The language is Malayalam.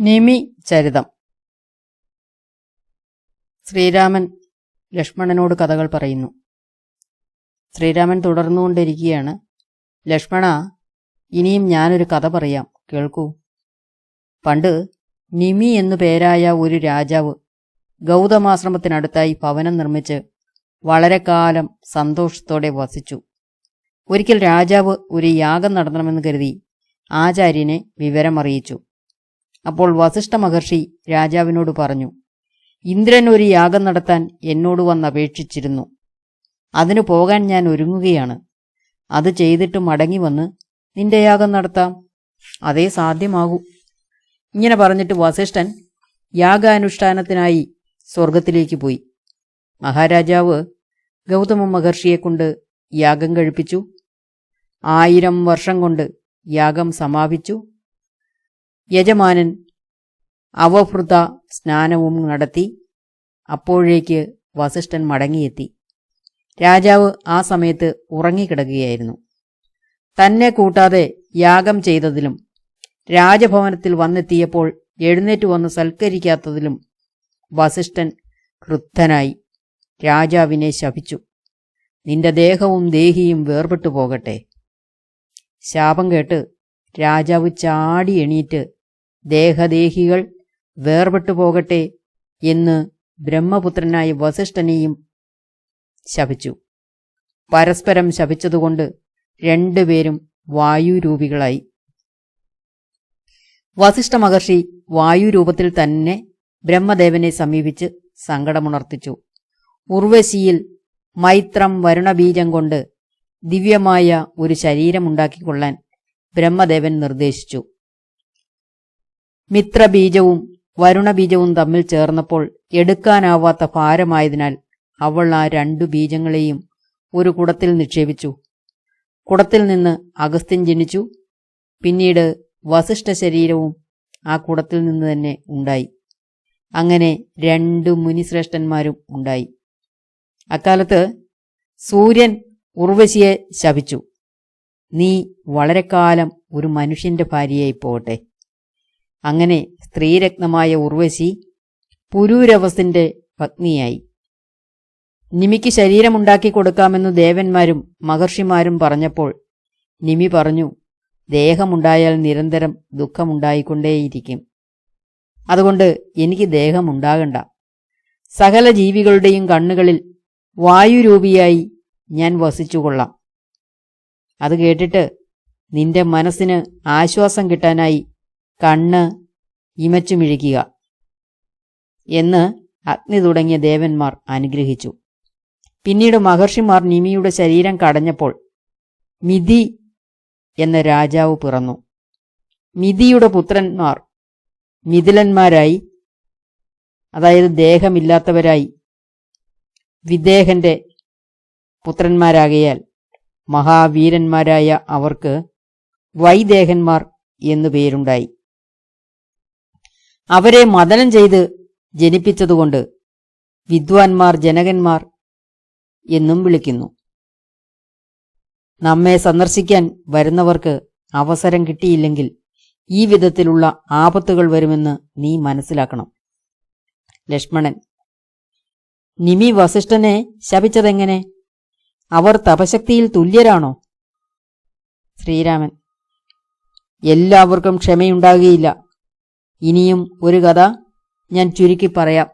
നിമി ചരിതം. ശ്രീരാമൻ ലക്ഷ്മണനോട് കഥകൾ പറയുന്നു. ശ്രീരാമൻ തുടർന്നുകൊണ്ടിരിക്കുകയാണ്. ലക്ഷ്മണ ഇനിയും ഞാനൊരു കഥ പറയാം. കേൾക്കൂ. പണ്ട് നിമി എന്നു പേരായ ഒരു രാജാവ് ഗൗതമാശ്രമത്തിനടുത്തായി ഭവനം നിർമ്മിച്ച് വളരെ കാലം സന്തോഷത്തോടെ വസിച്ചു. ഒരിക്കൽ രാജാവ് ഒരു യാഗം നടത്തണമെന്ന് കരുതി ആചാര്യനെ വിവരമറിയിച്ചു. അപ്പോൾ വസിഷ്ഠ മഹർഷി രാജാവിനോട് പറഞ്ഞു ഇന്ദ്രൻ ഒരു യാഗം നടത്താൻ എന്നോട് വന്ന് അപേക്ഷിച്ചിരുന്നു. അതിനു പോകാൻ ഞാൻ ഒരുങ്ങുകയാണ്. അത് ചെയ്തിട്ട് മടങ്ങി വന്ന് നിന്റെ യാഗം നടത്താം. അതേ സാധ്യമാകൂ. ഇങ്ങനെ പറഞ്ഞിട്ട് വസിഷ്ഠൻ യാഗാനുഷ്ഠാനത്തിനായി സ്വർഗത്തിലേക്ക് പോയി. മഹാരാജാവ് ഗൗതമ മഹർഷിയെക്കൊണ്ട് യാഗം കഴിപ്പിച്ചു. ആയിരം വർഷം കൊണ്ട് യാഗം സമാപിച്ചു. യജമാനൻ അവഭൃത സ്നാനവും നടത്തി അപ്പോഴേക്ക് വസിഷ്ഠൻ മടങ്ങിയെത്തി. രാജാവ് ആ സമയത്ത് ഉറങ്ങിക്കിടക്കുകയായിരുന്നു. തന്നെ കൂട്ടാതെ യാഗം ചെയ്തതിലും രാജഭവനത്തിൽ വന്നെത്തിയപ്പോൾ എഴുന്നേറ്റ് വന്ന് സൽക്കരിക്കാത്തതിലും വസിഷ്ഠൻ ക്രുദ്ധനായി രാജാവിനെ ശപിച്ചു. നിന്റെ ദേഹവും ദേഹിയും വേർപെട്ടു പോകട്ടെ. ശാപം കേട്ട് രാജാവ് ചാടി എണീറ്റ് ദേഹദേഹികൾ വേർപെട്ടു പോകട്ടെ എന്ന് ബ്രഹ്മപുത്രനായ വസിഷ്ഠനെയും ശപിച്ചു. പരസ്പരം ശപിച്ചതുകൊണ്ട് രണ്ടുപേരും വായുരൂപികളായി. വസിഷ്ഠ മഹർഷി വായുരൂപത്തിൽ തന്നെ ബ്രഹ്മദേവനെ സമീപിച്ച് സങ്കടമുണർത്തിച്ചു. ഉർവശിയിൽ മൈത്രം വരുണബീജം കൊണ്ട് ദിവ്യമായ ഒരു ശരീരമുണ്ടാക്കിക്കൊള്ളാൻ ബ്രഹ്മദേവൻ നിർദ്ദേശിച്ചു. മിത്രബീജവും വരുണബീജവും തമ്മിൽ ചേർന്നപ്പോൾ എടുക്കാനാവാത്ത ഭാരമായതിനാൽ അവൾ ആ രണ്ടു ബീജങ്ങളെയും ഒരു കുടത്തിൽ നിക്ഷേപിച്ചു. കുടത്തിൽ നിന്ന് അഗസ്ത്യൻ ജനിച്ചു. പിന്നീട് വസിഷ്ഠ ശരീരവും ആ കുടത്തിൽ നിന്ന് തന്നെ ഉണ്ടായി. അങ്ങനെ രണ്ടു മുനിശ്രേഷ്ഠന്മാരും ഉണ്ടായി. അക്കാലത്ത് സൂര്യൻ ഉർവശിയെ ശപിച്ചു. നീ വളരെക്കാലം കാലം ഒരു മനുഷ്യന്റെ ഭാര്യയായി പോകട്ടെ. അങ്ങനെ സ്ത്രീരത്നമായ ഉർവശി പുരൂരവസിന്റെ പത്നിയായി. നിമിക്ക് ശരീരമുണ്ടാക്കി കൊടുക്കാമെന്ന് ദേവന്മാരും മഹർഷിമാരും പറഞ്ഞപ്പോൾ നിമി പറഞ്ഞു ദേഹമുണ്ടായാൽ നിരന്തരം ദുഃഖമുണ്ടായിക്കൊണ്ടേയിരിക്കും. അതുകൊണ്ട് എനിക്ക് ദേഹമുണ്ടാകണ്ട. സകല ജീവികളുടെയും കണ്ണുകളിൽ വായുരൂപിയായി ഞാൻ വസിച്ചുകൊള്ളാം. അത് കേട്ടിട്ട് നിന്റെ മനസ്സിന് ആശ്വാസം കിട്ടാനായി കണ്ണ് ഇമച്ചുമിഴിക്കുക എന്ന് അഗ്നി തുടങ്ങിയ ദേവന്മാർ അനുഗ്രഹിച്ചു. പിന്നീട് മഹർഷിമാർ നിമിയുടെ ശരീരം കടഞ്ഞപ്പോൾ മിതി എന്ന രാജാവ് പിറന്നു. മിതിയുടെ പുത്രന്മാർ മിഥിലന്മാരായി അതായത് ദേഹമില്ലാത്തവരായി വിദേഹന്റെ പുത്രന്മാരാകയാൽ മഹാവീരന്മാരായ അവർക്ക് വൈദേഹന്മാർ എന്നു പേരുണ്ടായി. അവരെ മദനം ചെയ്ത് ജനിപ്പിച്ചതുകൊണ്ട് വിദ്വാൻമാർ ജനകന്മാർ എന്നും വിളിക്കുന്നു. നമ്മെ സന്ദർശിക്കാൻ വരുന്നവർക്ക് അവസരം കിട്ടിയില്ലെങ്കിൽ ഈ വിധത്തിലുള്ള ആപത്തുകൾ വരുമെന്ന് നീ മനസ്സിലാക്കണം. ലക്ഷ്മണൻ നിമി വസിഷ്ഠനെ ശപിച്ചതെങ്ങനെ? അവർ തപശക്തിയിൽ തുല്യരാണോ? ശ്രീരാമൻ എല്ലാവർക്കും ക്ഷമയുണ്ടാകുകയില്ല. ഇനിയും ഒരു കഥ ഞാൻ ചുരുക്കി പറയാം.